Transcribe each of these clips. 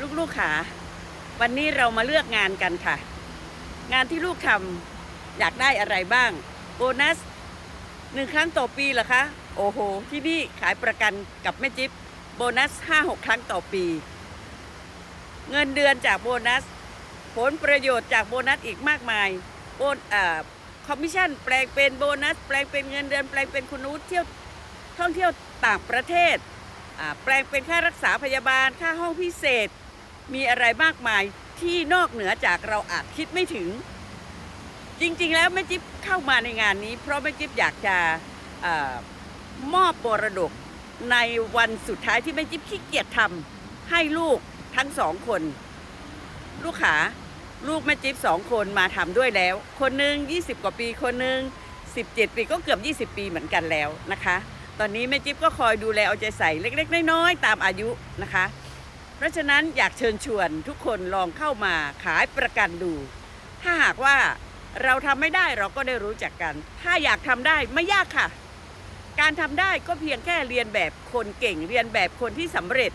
ลูกๆค่ะวันนี้เรามาเลือกงานกันค่ะ งานที่ลูกทำอยากได้อะไรบ้าง โบนัสหนึ่งครั้งต่อปีเหรอคะ โอ้โห ที่นี่ขายประกันกับแม่จิ๊บโบนัส 5-6 ครั้งต่อปี เงินเดือนจากโบนัส ผลประโยชน์จากโบนัสอีกมากมายโบนอ่าคอมมิชชั่นแปลงเป็นโบนัส แปลงเป็นเงินเดือนแปลงเป็นคุณวุฒิเที่ยวท่องเที่ยวต่างประเทศอ่าแปลงเป็นค่ารักษาพยาบาลค่าห้องพิเศษ มีอะไรมากมายที่นอกเหนือจากเราอาจคิดไม่ถึง จริงๆแล้วแม่จิ๊บเข้ามาในงานนี้ เพราะแม่จิ๊บอยากจะอมอบมรดกในวันสุดท้ายที่แม่จิ๊บขี้เกียจทำให้ลูกทั้งสองคน ลูกขาลูกแม่จิ๊บสองคนมาทำด้วยแล้ว คนหนึ่ง20 กว่าปีคนหนึ่ง17 ปีก็เกือบ 20 ปีเหมือนกันแล้วนะคะ ตอนนี้แม่จิ๊บก็คอยดูแลเอาใจใส่เล็ก ๆ น้อยๆตามอายุนะคะ ราะฉะนั้นอยากเชิญชวนทุกคนลองเข้ามาขายประกันดู ถ้าหากว่าเราทำไม่ได้เราก็ได้รู้จักกัน ถ้าอยากทำได้ไม่ยากค่ะ การทำได้ก็เพียงแค่เรียนแบบคนเก่ง เรียนแบบคนที่สำเร็จ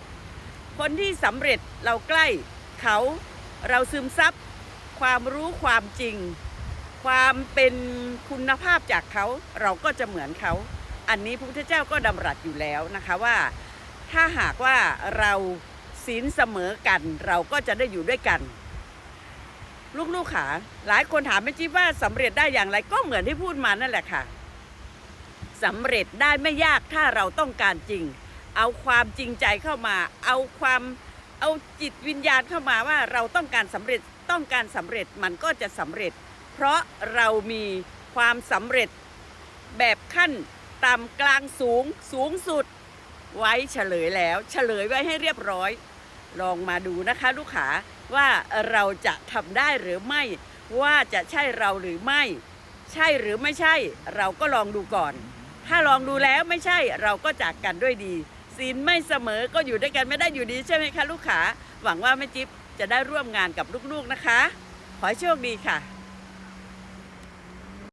คนที่สำเร็จเราใกล้เขาเราซึมซับความรู้ความจริง ความเป็นคุณภาพจากเขาเราก็จะเหมือนเขา อันนี้พระพุทธเจ้าก็ดำรัสอยู่แล้วนะคะว่า ถ้าหากว่าเรา ศีลเสมอกัน เราก็จะได้อยู่ด้วยกัน ลูกๆขาหลายคนถามแม่จิ๊บว่าสำเร็จได้อย่างไรก็เหมือนที่พูดมานั่นแหละค่ะสำเร็จได้ไม่ยากถ้าเราต้องการจริง เอาความจริงใจเข้ามา เอาความเอาจิตวิญญาณเข้ามาว่าเราต้องการสำเร็จต้องการสำเร็จมันก็จะสำเร็จ เพราะเรามีความสำเร็จแบบขั้นต่ำกลางสูงสูงสุด ไว้เฉลยแล้ว เฉลยไว้ให้เรียบร้อย ลองมาดูนะคะลูกขาว่าเราจะทำได้หรือไม่ ว่าจะใช่เราหรือไม่ ใช่หรือไม่ใช่ เราก็ลองดูก่อน ถ้าลองดูแล้วไม่ใช่เราก็จากกันด้วยดีศีลไม่เสมอก็อยู่ด้วยกันไม่ได้อยู่ดีใช่ไหมคะลูกขาหวังว่าแม่จิ๊บจะได้ร่วมงานกับลูกๆนะคะ ขอโชคดีค่ะ